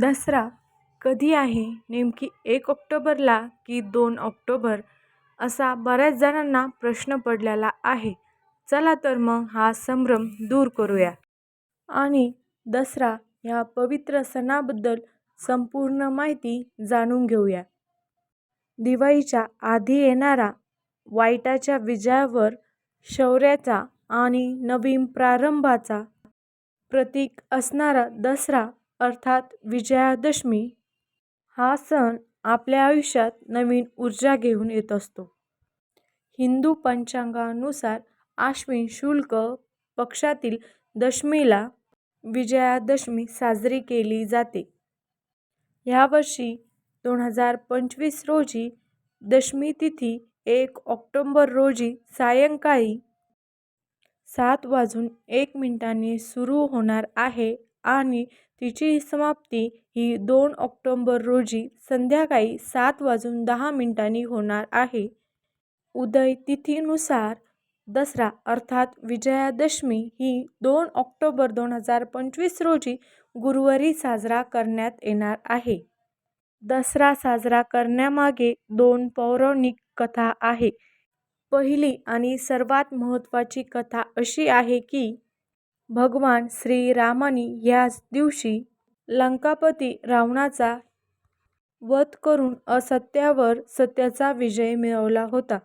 दसरा कधी आहे नेमकी एक ऑक्टोबरला की दोन ऑक्टोबर असा बऱ्याच जणांना प्रश्न पडलेला आहे. चला तर मग हा संभ्रम दूर करूया. आणि दसरा ह्या पवित्र सणाबद्दल संपूर्ण माहिती जाणून घेऊया. दिवाळीच्या आधी येणारा वाईटाच्या विजयावर शौर्याचा आणि नवीन प्रारंभाचा प्रतीक असणारा दसरा अर्थात विजयादशमी हा सण आपल्या आयुष्यात नवीन ऊर्जा घेऊन येत असतो. हिंदू पंचांगानुसार आश्विन शुल्क पक्षातील दशमीला विजयादशमी साजरी केली जाते. ह्यावर्षी दोन हजार पंचवीस रोजी दशमी तिथी एक ऑक्टोंबर रोजी सायंकाळी सात वाजून एक मिनिटांनी सुरू होणार आहे. आणि तिची समाप्ती ही दोन ऑक्टोंबर रोजी संध्याकाळी सात वाजून दहा मिनिटांनी होणार आहे. उदय तिथीनुसार दसरा अर्थात विजयादशमी ही दोन ऑक्टोबर दोन हजार पंचवीस रोजी गुरुवारी साजरा करण्यात येणार आहे. दसरा साजरा करण्यामागे दोन पौराणिक कथा आहे. पहिली आणि सर्वात महत्त्वाची कथा अशी आहे की भगवान श्रीरामाने ह्याच दिवशी लंकापती रावणाचा वध करून असत्यावर सत्याचा विजय मिळवला होता.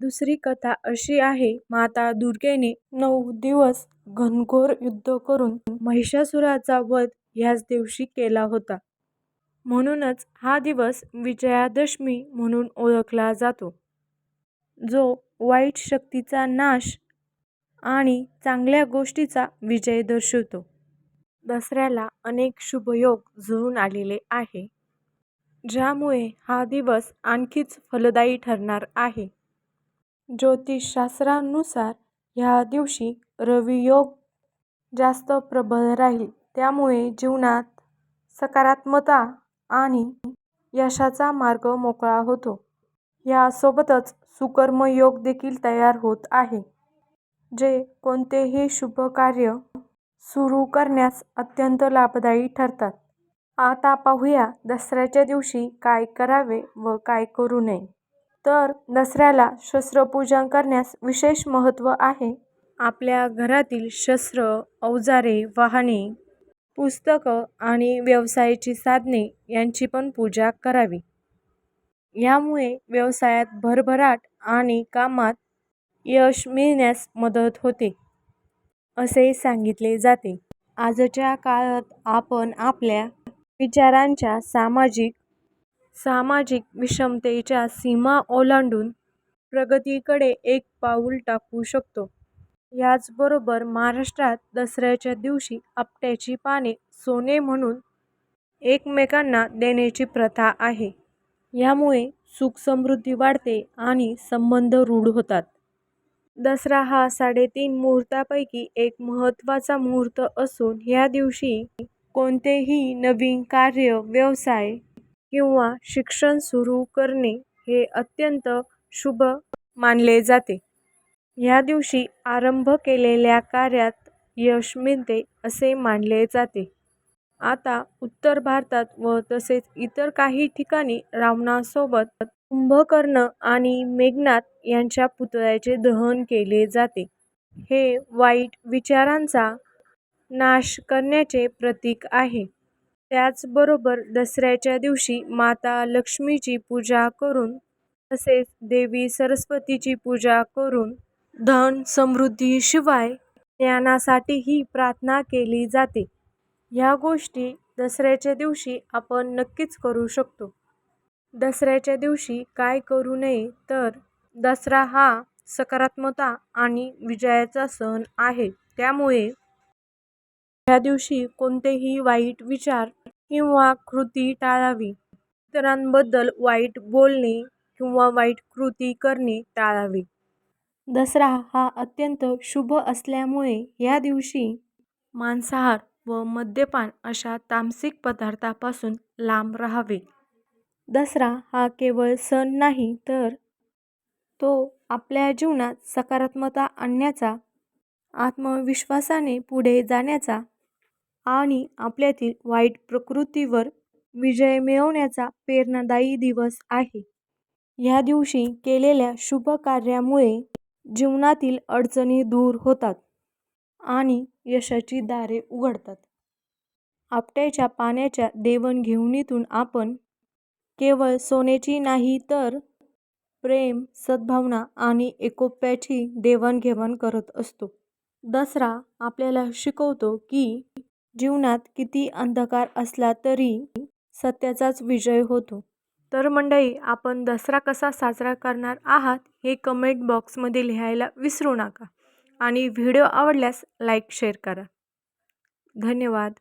दुसरी कथा अशी आहे माता दुर्गेने नऊ दिवस घनघोर युद्ध करून महिषासुराचा वध ह्याच दिवशी केला होता. म्हणूनच हा दिवस विजयादशमी म्हणून ओळखला जातो. जो वाईट शक्तीचा नाश आणि चांगल्या गोष्टीचा विजय दर्शवतो. दसऱ्याला अनेक शुभयोग जुळून आलेले आहे. ज्यामुळे हा दिवस आणखीच फलदायी ठरणार आहे. ज्योतिषशास्त्रानुसार ह्या दिवशी रवियोग जास्त प्रबळ राहील. त्यामुळे जीवनात सकारात्मकता आणि यशाचा मार्ग मोकळा होतो. यासोबतच सुकर्मयोग देखील तयार होत आहे. जे कोणतेही शुभ कार्य सुरू करण्यास अत्यंत लाभदायी ठरतात. आता पाहूया दसऱ्याच्या दिवशी काय करावे व काय करू नये. तर दसऱ्याला शस्त्रपूजन करण्यास विशेष महत्त्व आहे. आपल्या घरातील शस्त्र अवजारे वाहने पुस्तकं आणि व्यवसायाची साधने यांची पण पूजा करावी. यामुळे व्यवसायात भरभराट आणि कामात यश मिळण्यास मदत होते असे सांगितले जाते. आजच्या काळात आपण आपल्या विचारांच्या सामाजिक सामाजिक विषमतेच्या सीमा ओलांडून प्रगतीकडे एक पाऊल टाकू शकतो. याचबरोबर महाराष्ट्रात दसऱ्याच्या दिवशी आपट्याची पाने सोने म्हणून एकमेकांना देण्याची प्रथा आहे. यामुळे सुख समृद्धी वाढते आणि संबंध रूढ होतात. दसरा हा साडेतीन मुहूर्तापैकी एक महत्त्वाचा मुहूर्त असून ह्या दिवशी कोणतेही नवीन कार्य व्यवसाय किंवा शिक्षण सुरू करणे हे अत्यंत शुभ मानले जाते. ह्या दिवशी आरंभ केलेल्या कार्यात यश मिळते असे मानले जाते. आता उत्तर भारतात व तसेच इतर काही ठिकाणी रावणासोबत कुंभकर्ण आणि मेघनाद यांच्या पुतळ्याचे दहन केले जाते. हे वाईट विचारांचा नाश करण्याचे प्रतीक आहे. त्याचबरोबर दसऱ्याच्या दिवशी माता लक्ष्मीची पूजा करून तसेच देवी सरस्वतीची पूजा करून धन समृद्धीशिवाय ज्ञानासाठीही प्रार्थना केली जाते. ह्या गोष्टी दसऱ्याच्या दिवशी आपण नक्कीच करू शकतो. दसऱ्याच्या दिवशी काय करू नये तर दसरा हा सकारात्मकता आणि विजयाचा सण आहे. त्यामुळे ह्या दिवशी कोणतेही वाईट विचार किंवा कृती टाळावी. इतरांबद्दल वाईट बोलणे किंवा वाईट कृती करणे टाळावी. दसरा हा अत्यंत शुभ असल्यामुळे ह्या दिवशी मांसाहार व मद्यपान अशा तामसिक पदार्थापासून लांब राहावे दसरा हा केवळ सण नाही तर तो आपल्या जीवनात सकारात्मकता आणण्याचा आत्मविश्वासाने पुढे जाण्याचा आणि आपल्यातील वाईट प्रकृतीवर विजय मिळवण्याचा प्रेरणादायी दिवस आहे. ह्या दिवशी केलेल्या शुभ कार्यामुळे जीवनातील अडचणी दूर होतात आणि यशाची दारे उघडतात. आपट्याच्या पाण्याच्या देवणघेवणीतून आपण केवळ सोन्याची नाही तर प्रेम, सद्भावना आणि एकोप्याची देवाणघेवाण करत असतो. दसरा आपल्याला शिकवतो की जीवनात किती अंधकार असला तरी सत्याचाच विजय होतो. तर मंडळी, आपण दसरा कसा साजरा करणार आहात हे कमेंट बॉक्समध्ये लिहायला विसरू नका आणि व्हिडिओ आवडल्यास लाईक, शेअर करा. धन्यवाद.